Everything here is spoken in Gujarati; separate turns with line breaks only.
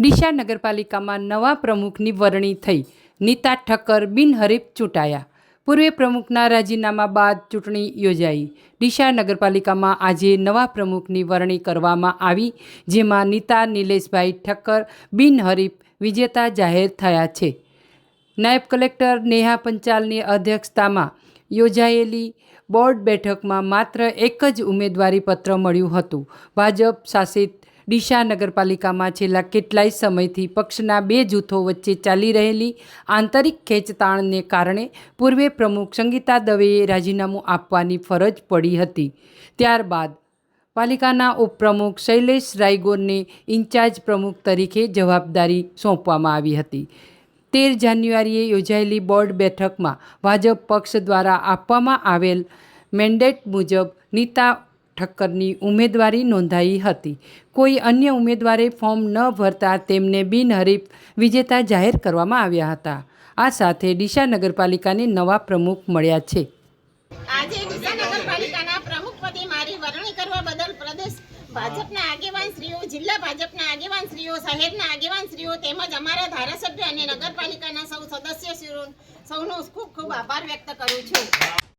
ડીસા નગરપાલિકામાં નવા પ્રમુખની વરણી થઈ. નીતા ઠક્કર બિનહરીફ ચૂંટાયા. પૂર્વે પ્રમુખના રાજીનામા બાદ ચૂંટણી યોજાઈ. ડીસા નગરપાલિકામાં આજે નવા પ્રમુખની વરણી કરવામાં આવી, જેમાં નીતા, નિલેશભાઈ ઠક્કર બિનહરીફ વિજેતા જાહેર થયા છે. નાયબ કલેક્ટર નેહા પંચાલની અધ્યક્ષતામાં યોજાયેલી બોર્ડ બેઠકમાં માત્ર એક જ ઉમેદવારી પત્ર મળ્યું હતું. ભાજપ શાસિત ડીસા નગરપાલિકામાં છેલ્લા કેટલાય સમયથી પક્ષના બે જૂથો વચ્ચે ચાલી રહેલી આંતરિક ખેંચતાણને કારણે પૂર્વે પ્રમુખ સંગીતા દવેએ રાજીનામું આપવાની ફરજ પડી હતી. ત્યારબાદ પાલિકાના ઉપપ્રમુખ શૈલેષ રાયગોરને ઇન્ચાર્જ પ્રમુખ તરીકે જવાબદારી સોંપવામાં આવી હતી. તેર જાન્યુઆરીએ યોજાયેલી બોર્ડ બેઠકમાં ભાજપ પક્ષ દ્વારા આપવામાં આવેલ મેન્ડેટ મુજબ નીતા ઠક્કરની ઉમેદવારી નોંધાઈ હતી. કોઈ અન્ય ઉમેદવારે ફોર્મ ન ભરતા તેમને બિનહરીફ વિજેતા જાહેર કરવામાં આવ્યા હતા. આ સાથે ડીસા નગરપાલિકાને નવા પ્રમુખ મળ્યા છે.
આજે ડીસા નગરપાલિકાના પ્રમુખ પદે મારી વરણી કરવા બદલ પ્રદેશ ભાજપના આગેવાન શ્રીઓ, જિલ્લા ભાજપના આગેવાન શ્રીઓ, શહેરના આગેવાન શ્રીઓ તેમજ અમારા ધારાસભ્ય અને નગરપાલિકાના સૌ સદસ્ય સૌનો ખૂબ ખૂબ આભાર વ્યક્ત કરું છું.